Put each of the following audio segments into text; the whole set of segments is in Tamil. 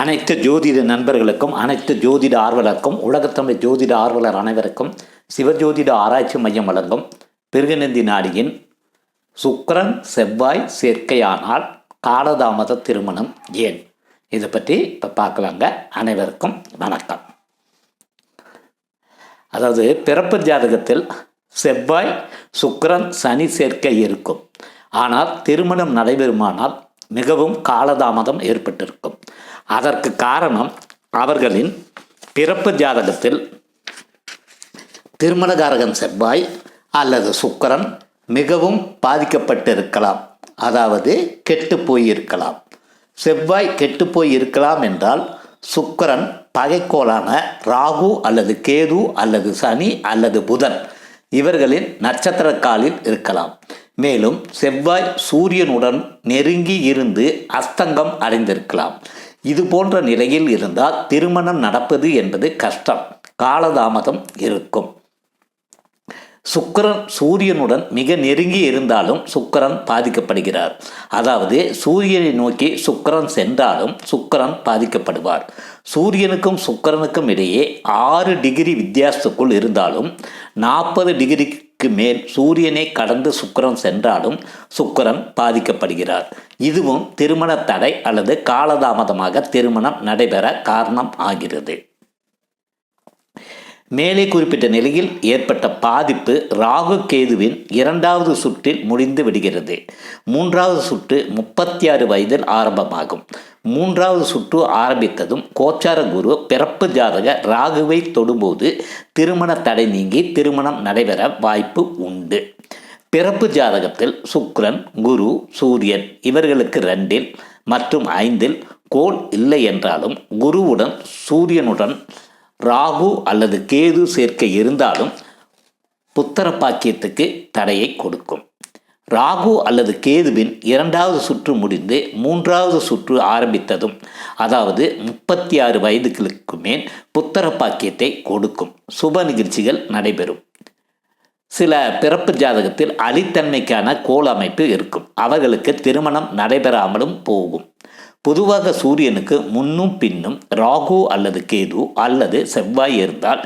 அனைத்து ஜோதிட நண்பர்களுக்கும் அனைத்து ஜோதிட ஆர்வலருக்கும் உலகத்தமிழ் ஜோதிட ஆர்வலர் அனைவருக்கும் சிவஜோதிட ஆராய்ச்சி மையம் வழங்கும் பிருகநந்தி நாடியின் சுக்கரன் செவ்வாய் சேர்க்கையானால் காலதாமத திருமணம் ஏன்? இதை பற்றி இப்போ பார்க்கலாங்க. அனைவருக்கும் வணக்கம். அதாவது பிறப்பு ஜாதகத்தில் செவ்வாய் சுக்கரன் சனி சேர்க்கை இருக்கும். ஆனால் திருமணம் நடைபெறுமானால் மிகவும் காலதாமதம் ஏற்பட்டிருக்கும். அதற்கு காரணம் அவர்களின் பிறப்பு ஜாதகத்தில் திருமணகாரகன் செவ்வாய் அல்லது சுக்கரன் மிகவும் பாதிக்கப்பட்டிருக்கலாம். அதாவது கெட்டு போயிருக்கலாம். செவ்வாய் கெட்டு போய் இருக்கலாம் என்றால் சுக்கரன் பகைக்கோளான ராகு அல்லது கேது அல்லது சனி அல்லது புதன் இவர்களின் நட்சத்திர காலில் இருக்கலாம். மேலும் செவ்வாய் சூரியனுடன் நெருங்கி இருந்து அஸ்தங்கம் அடைந்திருக்கலாம். இது போன்ற நிலையில் இருந்தால் திருமணம் நடப்பது என்பது கஷ்டம் காலதாமதம் இருக்கும். சுக்கிரன் சூரியனுடன் மிக நெருங்கி இருந்தாலும் சுக்கரன் பாதிக்கப்படுகிறார். அதாவது சூரியனை நோக்கி சுக்கரன் சென்றாலும் சுக்கரன் பாதிக்கப்படுவார். சூரியனுக்கும் சுக்கரனுக்கும் இடையே ஆறு டிகிரி வித்தியாசத்துக்குள் இருந்தாலும் நாற்பது டிகிரிக்கு மேல் சூரியனை கடந்து சுக்கரன் சென்றாலும் சுக்கிரன் பாதிக்கப்படுகிறார். இதுவும் திருமண தடை அல்லது காலதாமதமாக திருமணம் நடைபெற காரணம் ஆகிறது. மேலே குறிப்பிட்ட நிலையில் ஏற்பட்ட பாதிப்பு ராகு கேதுவின் இரண்டாவது சுற்றில் முடிந்து விடுகிறது. மூன்றாவது சுற்று முப்பத்தி ஆறு வயதில் ஆரம்பமாகும். மூன்றாவது சுற்று ஆரம்பித்ததும் கோச்சார குரு பிறப்பு ஜாதக ராகுவை தொடும்போது திருமண தடை நீங்கி திருமணம் நடைபெற வாய்ப்பு உண்டு. பிறப்பு ஜாதகத்தில் சுக்ரன் குரு சூரியன் இவர்களுக்கு ரெண்டில் மற்றும் ஐந்தில் கோள் இல்லை என்றாலும் குருவுடன் சூரியனுடன் ராகு அல்லது கேது சேர்க்கை இருந்தாலும் புத்தர பாக்கியத்துக்கு தடையை கொடுக்கும். ராகு அல்லது கேதுவின் இரண்டாவது சுற்று முடிந்து மூன்றாவது சுற்று ஆரம்பித்ததும் அதாவது முப்பத்தி ஆறு வயதுகளுக்கு மேல் புத்தர பாக்கியத்தை கொடுக்கும். சுப நிகழ்ச்சிகள் நடைபெறும். சில பிறப்பு ஜாதகத்தில் அலித்தன்மைக்கான கோல் அமைப்பு இருக்கும். அவர்களுக்கு திருமணம் நடைபெறாமலும் போகும். பொதுவாக சூரியனுக்கு முன்னும் பின்னும் ராகு அல்லது கேது அல்லது செவ்வாய் இருந்தால்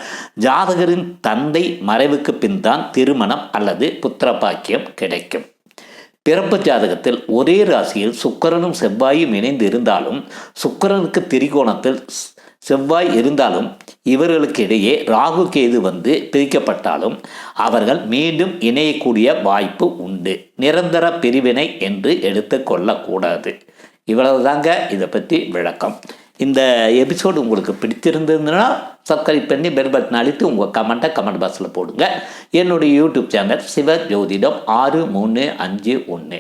ஜாதகரின் தந்தை மறைவுக்கு பின் தான் திருமணம் அல்லது புத்திரபாக்கியம் கிடைக்கும். பிறப்பு ஜாதகத்தில் ஒரே ராசியில் சுக்கரனும் செவ்வாயும் இணைந்து இருந்தாலும் சுக்கரனுக்கு திரிகோணத்தில் செவ்வாய் இருந்தாலும் இவர்களுக்கு இடையே ராகு கேது வந்து பிரிக்கப்பட்டாலும் அவர்கள் மீண்டும் இணையக்கூடிய வாய்ப்பு உண்டு. நிரந்தர பிரிவினை என்று எடுத்துக்கொள்ளக்கூடாது இவ்வளவு தாங்க இதை பற்றி விளக்கம். இந்த எபிசோடு உங்களுக்கு பிடிச்சிருந்ததுன்னா சப்ஸ்கிரைப் பண்ணி பெல் பட்டன் அழித்து உங்கள் கமெண்ட்டை கமெண்ட் பாக்ஸில் போடுங்க. என்னுடைய யூடியூப் சேனல் சிவ ஜோதிடம் ஆறு மூணு அஞ்சு ஒன்று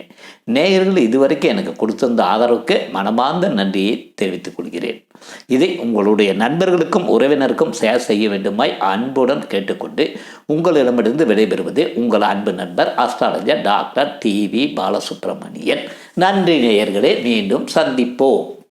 நேயர்கள் இதுவரைக்கும் எனக்கு கொடுத்திருந்த ஆதரவுக்கு மனமார்ந்த நன்றியை தெரிவித்துக் கொள்கிறேன். இதை உங்களுடைய நண்பர்களுக்கும் உறவினருக்கும் ஷேர் செய்ய வேண்டுமாய் அன்புடன் கேட்டுக்கொண்டு உங்களிடமிருந்து விடைபெறுவது உங்கள் அன்பு நண்பர் அஸ்ட்ராலஜர் டாக்டர் டிவி பாலசுப்ரமணியன். நன்றி நேயர்களே மீண்டும் சந்திப்போம்.